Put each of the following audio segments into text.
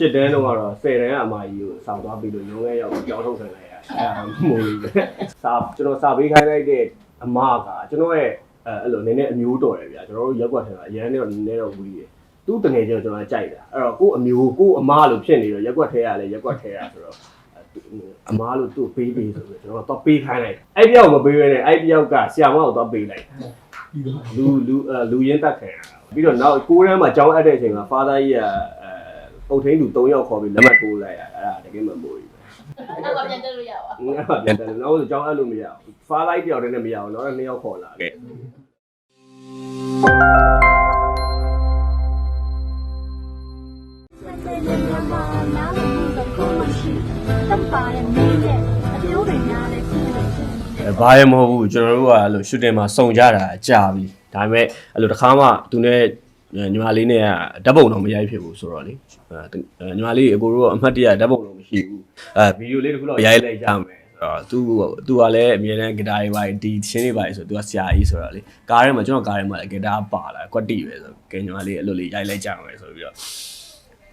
ရှစ်တန်းတော့ကတော့10တန်းကအမကြီးကိုစောင့်သွားပြီးလို့ရုံးရဲရောက်ကြောင်းထုတ်ခံလိုက်ရအဲဒါမို့လို့စာကျွန်တော်စာပေးခိုင်းလိုက်တဲ့အမကကျွန်တော်ရဲ့အဲအဲ့လိုနည်းနည်းအမျိုးတော်တယ်ဗျာကျွန်တော်တို့ရက်ကွက်ထဲမှာအရန်တော့နည်းနည်းတော့ဝီးတယ်သူ့တငယ်ချင်းကိုကျွန်တော်ကြိုက်တာအဲ့တော့ကို့အမျိုးကို့အမလို့ဖြစ်နေတော့ရက်ကွက်ထဲရလဲရက်ကွက်ထဲရဆိုတော့အမားလို့သူ့ပေးပေးဆိုပြီးကျွန်တော်တော့ပေးခိုင်းလိုက်အဲ့ပြောက်မပေးရနဲ့အဲ့ပြောက်ကဆီယာမကိုတော့ပေးလိုက်လူလူအဲလူရင်းတက်ခံရတာပြီးတော့နောက်ကိုးတန်းမှာကြောင်းအပ်တဲ့အချိန်မှာ father ကြီးကအဲ ပုတ်ထင်းသူ၃ယောက်ခေါ်ပြီးလက်မှတ်ထိုးလိုက်ရအဲ့ဒါတကယ်မမိုးဘူးအဲ့တော့ပြန်တက်လို့ရပါငါပြန်တယ်နောက်ဆိုကြောင်းအဲ့လိုမရဘူး far light တယောက်တည်းနဲ့မရဘူးနောက်တော့နှစ်ယောက်ခေါ်လာခဲ့ဆက်တဲ့နေရာမှာနားလည်မှုကကိုယ်မရှိတက်ပါတဲ့မင်းရဲ့အကျိုးတွေများတဲ့ကိုယ်ရှိအဲဘာရမဟုတ်ဘူးကျွန်တော်တို့ကအဲ့လို shooting မှာစုံကြတာကြာပြီဒါပေမဲ့အဲ့လိုတစ်ခါမှသူနဲ့ ညီမလေးနဲ့ကဓာတ်ပုံတော့မရိုက်ဖြစ်ဘူးဆိုတော့လေအဲညီမလေးအကိုတို့ကအမှတ်တရဓာတ်ပုံတော့မရှိဘူးအဲဗီဒီယိုလေးတစ်ခုတော့ရိုက်လိုက်ကြမယ်ဆိုတော့သူသူကလည်းအမြဲတမ်းဂီတာတွေပါဒီချင်းတွေပါဆိုသူကဆရာကြီးဆိုတော့လေကားထဲမှာကျွန်တော်ကားထဲမှာလည်းဂီတာပါလာကွက်တီပဲဆိုကဲညီမလေးအဲ့လိုလေးရိုက်လိုက်ကြမယ်ဆိုပြီးတော့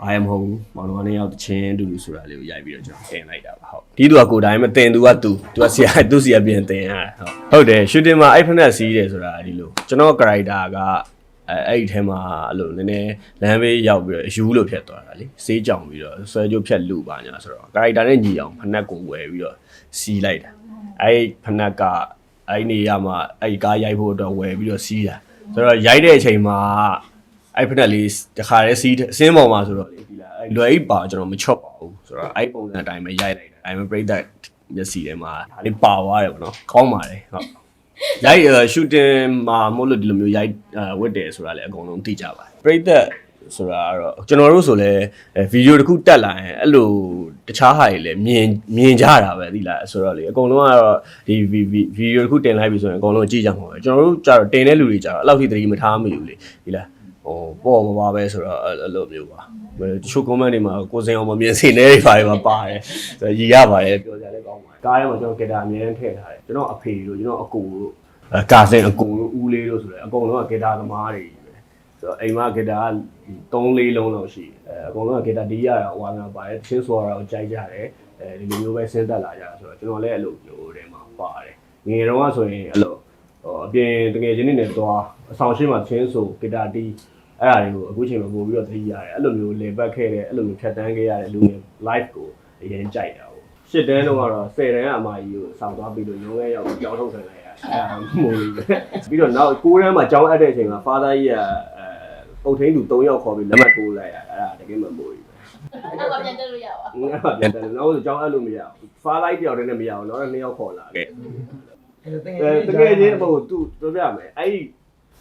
အားရမဟုတ်ဘူးမောင်တော်ကနေရောက်တချင်းတူတူဆိုတာလေးကိုရိုက်ပြီးတော့ကျွန်တော်တင်လိုက်တာပါဟုတ်ဒီသူကကိုယ်တိုင်းမတင်သူကသူသူကဆရာသူစီကပြင်တင်ရတာဟုတ်ဟုတ်တယ် shooting မှာအဲ့ဖက်နဲ့စီးတယ်ဆိုတာဒီလိုကျွန်တော် character က အဲအဲ့ဒီထဲမှာအဲ့လိုနည်းနည်းလမ်းဘေးရောက်ပြီးတော့အယူလို့ဖြစ်သွားတာလေစေးကြောင်ပြီးတော့ဆွဲကြိုးဖြတ်လူပါညာဆိုတော့ character နဲ့ညီအောင်ဖက်နဲ့ကိုဝယ်ပြီးတော့စီးလိုက်တာအဲ့ဖက်နဲ့ကအဲ့နေရာမှာအဲ့ကားရိုက်ဖို့အတွက်ဝယ်ပြီးတော့စီးတာဆိုတော့ရိုက်တဲ့အချိန်မှာအဲ့ဖက်လေးတခါတည်းစီးအစင်းပေါ်မှာဆိုတော့လေဒီလားအဲ့လွယ်အိပ်ပါကျွန်တော်မချော့ပါဘူးဆိုတော့အဲ့ပုံစံအတိုင်းပဲရိုက်လိုက်တယ်အဲ့မပြိတ္တမျက်စိထဲမှာဒါလေးပါသွားတယ်ပေါ့နော်ကောင်းပါတယ်ဟုတ် ရိုက်ရှူတင်မှာမို့လို့ဒီလိုမျိုးရိုက်ဝတ်တယ်ဆိုတာလည်းအကုန်လုံးသိကြပါတယ်ပြိတ္တဆိုတာကတော့ကျွန်တော်တို့ဆိုလဲဗီဒီယိုတစ်ခုတက်လာရင်အဲ့လိုတခြားဟာတွေလည်းမြင်မြင်ကြတာပဲဒီလားဆိုတော့လေအကုန်လုံးကတော့ဒီဗီဒီယိုတစ်ခုတင်လိုက်ပြီဆိုရင်အကုန်လုံးကြည့်ကြမှာပဲကျွန်တော်တို့ကြတော့တင်တဲ့လူတွေကြတော့အဲ့လောက်ထိသတိမထားမိဘူးလေဒီလား ဟိုပေါ့ပါပါပဲဆိုတော့အဲ့လိုမျိုးပါတချို့ comment တွေမှာကိုစင်အောင်မမြင်စေနဲ့တွေပါတယ်မှာပါတယ်ဆိုရည်ရပါတယ်ပြောကြလည်းကောင်းပါတယ်ကားထဲမှာကျွန်တော်ဂီတာအမြဲတမ်းထည့်ထားတယ်ကျွန်တော်အဖေတို့ကျွန်တော်အကိုတို့အဲကာစင်အကိုတို့ဦးလေးတို့ဆိုလည်းအကုန်လုံးကဂီတာသမားတွေပဲဆိုတော့အိမ်မှာဂီတာ3 4လုံးလောက်ရှိတယ်အဲအကုန်လုံးကဂီတာတီးရတာဝါနာပါတယ်ချင်းဆိုရတာကိုကြိုက်ကြတယ်အဲဒီလိုမျိုးပဲစဉ်းသက်လာကြတာဆိုတော့ကျွန်တော်လည်းအဲ့လိုမျိုးတွေမှာပါတယ်ငယ်တော့ကဆိုရင်အဲ့လိုဟိုအပြင်တကယ်ချင်းနေနဲ့သွားအဆောင်ရှိမှချင်းဆိုဂီတာတီး အဲ့ဒါတွေကိုအခုချိန်မှာပို့ပြီးတော့သတိရတယ်အဲ့လိုမျိုးလေပတ်ခဲ့တဲ့အဲ့လိုမျိုးဖြတ်တန်းခဲ့ရတဲ့လူငယ် live ကိုအရင်ကြိုက်တာပေါ့ရှစ်တန်းတော့ကတော့10တန်းကအမကြီးကိုစောင့်သွားပြီးလို့ရုံးရဲရောက်ကြောင်းထုတ်ခံလိုက်ရအဲ့ဒါမို့လို့ပြီးတော့နောက်9တန်းမှာကြောင်းအပ်တဲ့အချိန်မှာ father ကြီးကအဲပုတ်ထင်းသူ3ယောက်ခေါ်ပြီးလက်မှတ်ထိုးလိုက်ရအဲ့ဒါတကယ်မမို့ဘူးအဲ့တော့ပြန်တက်လို့ရပါငါပြန်တယ်နောက်ဆိုကြောင်းအပ်လို့မရဘူး far light တယောက်တည်းနဲ့မရဘူးနောက်တော့2ယောက်ခေါ်လာခဲ့အဲတကယ်ချင်းဟိုသူပြောပြမယ်အဲ့ဒီ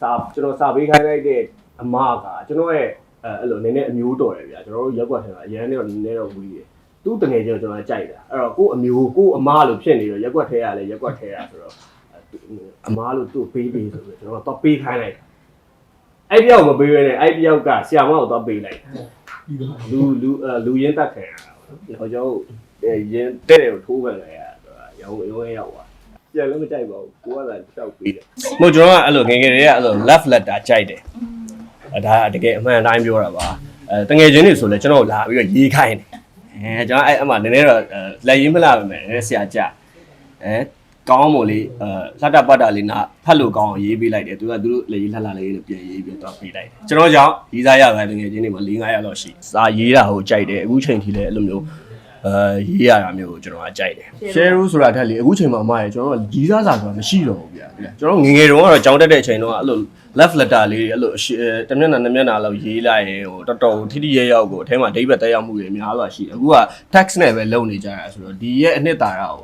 စာကျွန်တော်စာပေးခိုင်းလိုက်တဲ့ အမကကျွန်တော်ရဲ့အဲအဲ့လိုနည်းနည်းအမျိုးတော်တယ်ဗျာကျွန်တော်တို့ရက်ကွက်ထဲမှာအရန်တော့နည်းနည်းတော့ဝီးတယ်သူ့တငယ်ချင်းကိုကျွန်တော်ကြိုက်တာအဲ့တော့ကို့အမျိုးကို့အမလို့ဖြစ်နေတော့ရက်ကွက်ထဲရလဲရက်ကွက်ထဲရဆိုတော့အမလို့သူ့ပေးပေးဆိုပြီးကျွန်တော်တော့ပေးခိုင်းလိုက်တာအဲ့ပြောက်မပေးရနဲ့အဲ့ပြောက်ကဆီယာမကိုတော့ပေးလိုက်လူလူလူရင်းတက်ခံရတာပေါ့နော်ကျွန်တော်ရင်းတဲ့တယ်ကိုထိုးခံလိုက်ရတာရောင်းရောင်းရောက်သွားပြန်လည်းမကြိုက်ပါဘူးကိုကလည်းတောက်ပေးတယ်မဟုတ်ကျွန်တော်ကအဲ့လိုငယ်ငယ်တွေကအဲ့လို left letter ကြိုက်တယ်အဲ ဒါကတကယ်အမှန်တိုင်းပြောတာပါအဲတငယ်ချင်းတွေဆိုလဲကျွန်တော်လာပြီးတော့ရေးခိုင်းတယ်အဲကျွန်တော်အဲ့အမှနည်းနည်းတော့လက်ရင်းမလာပါမယ်နည်းနည်းဆရာကြအဲကောင်းမို့လေအဲလက်တပတ်တာလေးနာဖတ်လို့ကောင်းအောင်ရေးပေးလိုက်တယ်သူကသူတို့လက်ရေးလှလှလေးလို့ပြန်ရေးပြီးတော့ပေးလိုက်တယ်ကျွန်တော်ကြောင့်ရေးစားရပါတယ်တငယ်ချင်းတွေမှာ၄၅ရက်လောက်ရှိစာရေးတာဟိုကြိုက်တယ်အခုချိန်ထိလည်းအဲ့လိုမျိုး အဲရေးရတာမျိုးကိုကျွန်တော်ကကြိုက်တယ် share rule ဆိုတာထက်လေအခုချိန်မှာအမရကျွန်တော်ကကြီးစားစာဆိုတာမရှိတော့ဘူးဗျာကျွန်တော်ငငယ်တုန်းကတော့ကြောင်းတက်တဲ့အချိန်တုန်းကအဲ့လို left letter လေးတွေအဲ့လိုတစ်မျက်နှာနှစ်မျက်နှာလောက်ရေးလိုက်ရင်ဟိုတော်တော်ထိထိရဲရောက်ကိုအထဲမှာဒိဗတ်တက်ရောက်မှုတွေအများစွာရှိတယ်အခုက text နဲ့ပဲလုပ်နေကြရဆိုတော့ဒီရဲ့အနှစ်သာရကို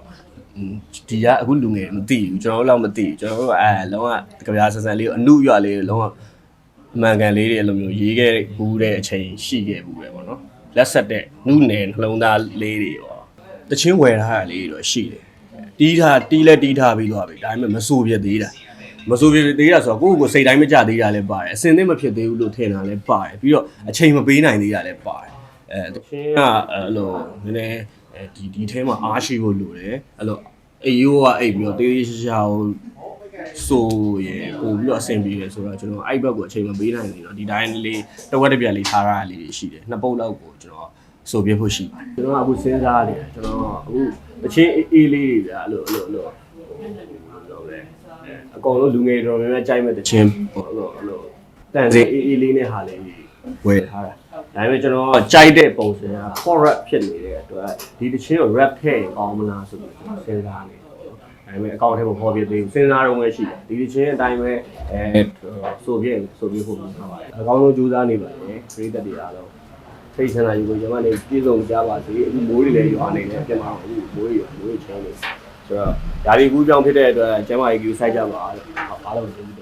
ဒီကအခုလူငယ်မသိဘူးကျွန်တော်တို့တော့မသိဘူးကျွန်တော်တို့ကအဲလုံးဝကြပြားဆန်ဆန်လေးကိုအနုရွလေးလုံးဝအမှန်ကန်လေးတွေအဲ့လိုမျိုးရေးခဲ့ဘူးတဲ့အချိန်ရှိခဲ့ဘူးပဲပေါ့နော် လက်ဆက်တဲ့နုနယ်နှလုံးသားလေးတွေပေါ့တချင်းဝယ်ထားတာလေးတော့ရှိတယ်တီးထားတီးလဲတီးထားပြီးတော့ပြီဒါပေမဲ့မစိုးပြသေးတာမစိုးပြသေးတာဆိုတော့ကိုယ့်ကိုယ်ကိုစိတ်တိုင်းမကြသေးတာလည်းပါတယ်အစင်သင့်မဖြစ်သေးဘူးလို့ထင်တာလည်းပါတယ်ပြီးတော့အချိန်မပေးနိုင်သေးတာလည်းပါတယ်အဲတချင်းကအဲ့လိုနည်းနည်းအဲဒီဒီထဲမှာအားရှိဖို့လိုတယ်အဲ့လိုအေးရိုးကအိပ်ပြီးတော့တေးသေးရှားကို ဆိုရပို့ပြီးတော့အဆင်ပြေတယ်ဆိုတော့ကျွန်တော်အဲ့ဘက်ကိုအချိန်မပေးနိုင်သေးတော့ဒီတိုင်းလေးတဝက်တစ်ပြက်လေးထားရတာလေးရှိတယ်နှစ်ပုတ်လောက်ကိုကျွန်တော်ဟဆိုပြဖို့ရှိပါတယ်ကျွန်တော်ကအခုစဉ်းစားနေတယ်ကျွန်တော်အခုတချင်းအေးလေးတွေဗျာအဲ့လိုအဲ့လိုအဲ့လိုတော့လေအကောင်လုံးလူငယ်တော်များများကြိုက်မဲ့တချင်းပေါ့အဲ့လိုအဲ့လိုတန်စင်အေးအေးလေးနဲ့ဟာလေးဝယ်ထားတာဒါပေမဲ့ကျွန်တော်ကြိုက်တဲ့ပုံစံက pop rap ဖြစ်နေတဲ့အတွက်ဒီတချင်းကို rap ထည့်ရင်ကောင်းမလားဆိုပြီးကျွန်တော်စဉ်းစားနေတယ် ဒါပေမဲ့အကောင့်ထဲမှာပေါ်ပြသေးဘူးစဉ်းစားတော့မှရှိတယ်ဒီတချင်းအတိုင်းပဲအဲဆိုပြဆိုပြဖို့ပြောပါတယ်အကောင်းဆုံးကြိုးစားနေပါတယ်ပရိသတ်တွေအားလုံးစိတ်ဆန္ဒယူကိုညီမလေးပြည်စုံကြပါစေအခုမိုးတွေလည်းရွာနေတယ်ပြန်မအောင်အခုမိုးတွေရွာမိုးတွေချင်းနေဆိုတော့ဓာရီကူးကြောင်းဖြစ်တဲ့အတွက်ကျမကြီးကူစိုက်ကြပါလို့အားလုံးကျေးဇူးတင်